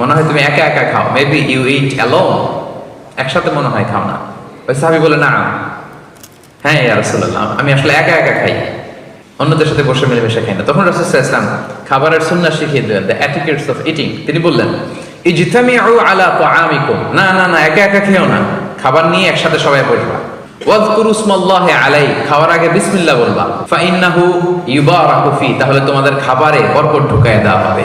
মনে হয় তুমি একা একা খাও। মেবি ইউ ইট অ্যালোন একসাথে মনে হয় খাও না। ওই সাহাবি বলে, না হ্যাঁ রাসূলুল্লাহ, আমি আসলে একা একা খাই। অন্যদের সাথে বসে মিলেমিশে খাই না। তখন রাসূল ইসলাম খাবারের সুন্নাহ শিখিয়ে দিলেন দ্য অ্যাটিকেটস অফ ইটিং তিনি বললেন, ইজতামিউ আলা তাআমিকুম। না না না, একা একা খেও না। খাবার নিয়ে একসাথে সবাই বসবা। আলাই খাওয়ার আগে বিসমিল্লাহ বলবা। ফা ইন্নাহু ইউবারাকু ফি, তাহলে তোমাদের খাবারে বরকত ঢুকায় দেওয়া হবে।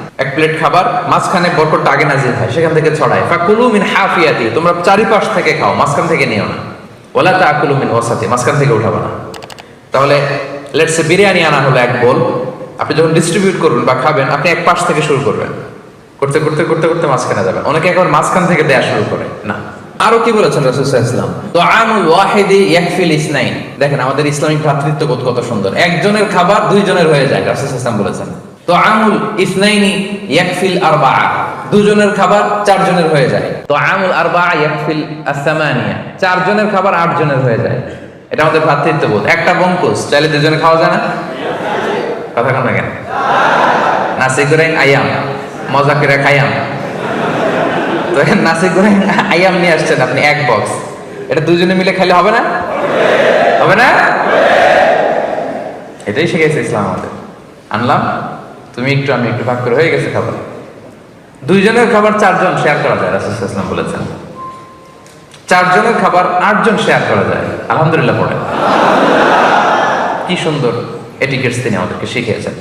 এক প্লেট খাবার, মাঝখানে বরকতটা আগে নাজিল হয়, সেখান থেকে ছড়ায়। ফাকুলু মিন হাফিয়াতি, তোমরা চারিপাশ থেকে খাও, মাঝখান থেকে নিও না। ওলা তাকুলু মিন ওয়াসাতি, মাঝখান থেকে উঠাবো না। তাহলে লেটস বিরিয়ানি আনা হলো এক বোল। আপনি যখন ডিস্ট্রিবিউট করবেন বা খাবেন, আপনি এক পাশ থেকে শুরু করবেন। করতে করতে করতে করতে মাঝখানে যাবেন। অনেকে এখন মাঝখান থেকে দেয়া শুরু করে। না। আরও কি বলেছেন রাসূল ইসলাম তো আমুল ওয়াহিদি ইয়াকফিল ইসনাইন। দেখেন, আমাদের ইসলামিক ভ্রাতৃত্ববোধ কত সুন্দর। একজনের খাবার দুইজনের হয়ে যায়, রাসূল ইসলাম বলেছেন। তো আমুল ইসনাইনি ইয়াকফিল দুজনের খাবার চারজনের হয়ে যায়। তো আমুল ইয়াকফিল আসামানিয়া চারজনের খাবার আট জনের হয়ে যায়। এটা আমাদের ভ্রাতৃত্ববোধ একটা বঙ্কুস চাইলে দুজনে খাওয়া যায় না? কথা কেন কেন? নাসি আয়াম। মজা করে খাইয়াম। তো নাসি আয়াম নিয়ে আসছেন আপনি, এক বক্স এটা দুজনে মিলে খেলে হবে না? হবে না? এটাই শিখেছে ইসলাম আমাদের। আনলাম? তুমি একটু, আমি একটু ভাগ করে হয়ে গেছে খাবার। দুইজনের খাবার চারজন শেয়ার করা যায় রাসুলাম বলেছেন। চারজনের খাবার আটজন শেয়ার করা যায়, আলহামদুলিল্লাহ পড়ে। কি সুন্দর এটিকেটস তিনি আমাদেরকে শিখিয়েছেন।